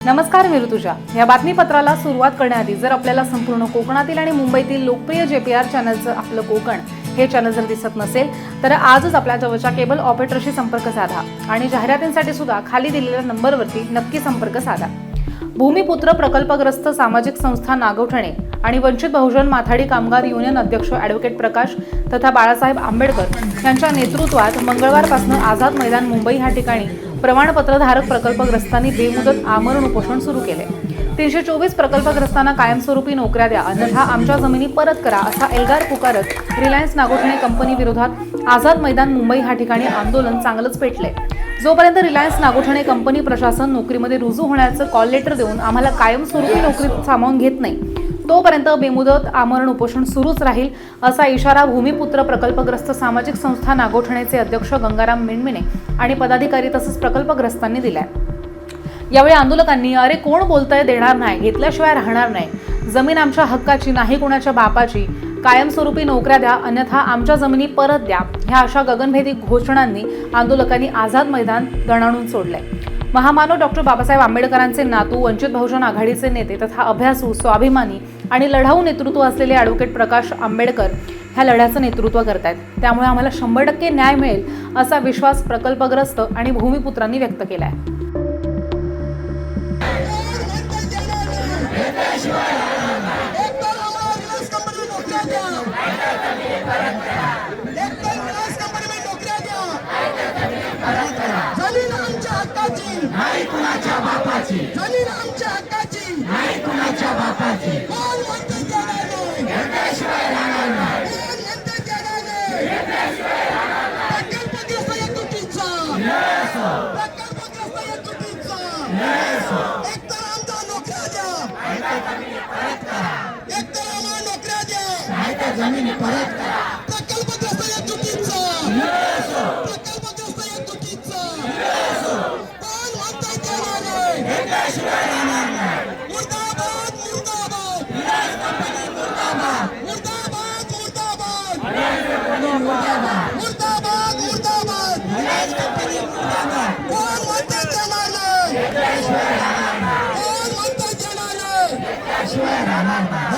नमस्कार मी ऋतुजा. या बातमीपत्राला सुरुवात करण्याआधी जर आपल्याला संपूर्ण कोकणातील आणि मुंबईतील लोकप्रिय जे पी आर चॅनलचं आपलं कोकण हे चॅनल जर दिसत नसेल तर आजच आपल्या जवळच्या केबल ऑपरेटरशी संपर्क साधा आणि जाहिरातींसाठी सुद्धा खाली दिलेल्या नंबरवरती नक्की संपर्क साधा. भूमिपुत्र प्रकल्पग्रस्त सामाजिक संस्था नागवठणे आणि वंचित बहुजन माथाडी कामगार युनियन अध्यक्ष ॲडव्होकेट प्रकाश तथा बाळासाहेब आंबेडकर यांच्या नेतृत्वात मंगळवारपासून आझाद मैदान मुंबई ह्या ठिकाणी प्रमाणपत्रधारक प्रकल्पग्रस्तांनी बेमुदत आमरण उपोषण सुरू केले. तीनशे चोवीस प्रकल्पग्रस्तांना कायमस्वरूपी नोकऱ्या द्या अन्यथा आमच्या जमिनी परत करा असा एल्गार पुकारत रिलायन्स नागोठणे कंपनी विरोधात आझाद मैदान मुंबई ह्या ठिकाणी आंदोलन चांगलंच पेटले. जोपर्यंत रिलायन्स नागोठणे कंपनी प्रशासन नोकरीमध्ये रुजू होण्याचं कॉल लेटर देऊन आम्हाला कायमस्वरूपी नोकरीत सामावून घेत नाही तोपर्यंत बेमुदत आमरण उपोषण सुरूच राहील असा इशारा भूमिपुत्र प्रकल्पग्रस्त सामाजिक संस्था नागोठणेचे अध्यक्ष गंगाराम मिणमिणे आणि पदाधिकारी तसंच प्रकल्पग्रस्तांनी दिलाय. यावेळी आंदोलकांनी अरे कोण बोलतंय देणार नाही घेतल्याशिवाय राहणार नाही. जमीन आमच्या हक्काची नाही कोणाच्या बापाची. कायमस्वरूपी नोकऱ्या द्या अन्यथा आमच्या जमिनी परत द्या. ह्या अशा गगनभेदी घोषणांनी आंदोलकांनी आझाद मैदान दणाणून सोडलंय. महामानव डॉक्टर बाबासाहेब आंबेडकरांचे नातू वंचित बहुजन आघाडीचे नेते तथा अभ्यासू स्वाभिमानी आणि लढाऊ नेतृत्व असलेले ॲडव्होकेट प्रकाश आंबेडकर ह्या लढ्याचं नेतृत्व करत आहेत त्यामुळे आम्हाला शंभर टक्के न्याय मिळेल असा विश्वास प्रकल्पग्रस्त आणि भूमिपुत्रांनी व्यक्त केला आहे एकतर बापाची. जमीन आमच्या हक्काची. नाही कुणाच्या बापाची. कोण म्हणते देणार नाही कोण म्हणते देणार नाही प्रकल्पग्रस्त या तुटीचा प्रकल्पग्रस्त या तुटीचा एकतर आमच्या नोकऱ्या द्या एकतर आम्हाला नोकऱ्या द्या जमीन परत प्रकल्पग्रस्त या चुकीचं प्रकल्पग्रस्त या चुकीचं कोण म्हणताय देणार नाही मुर्दाबाद मुर्दाबाद मुर्दाबाद मुर्दाबाद मुर्दाबाद मुर्दाबाद कोण म्हणताय देणार नाही कोण म्हणताय देणार नाही धन्यवाद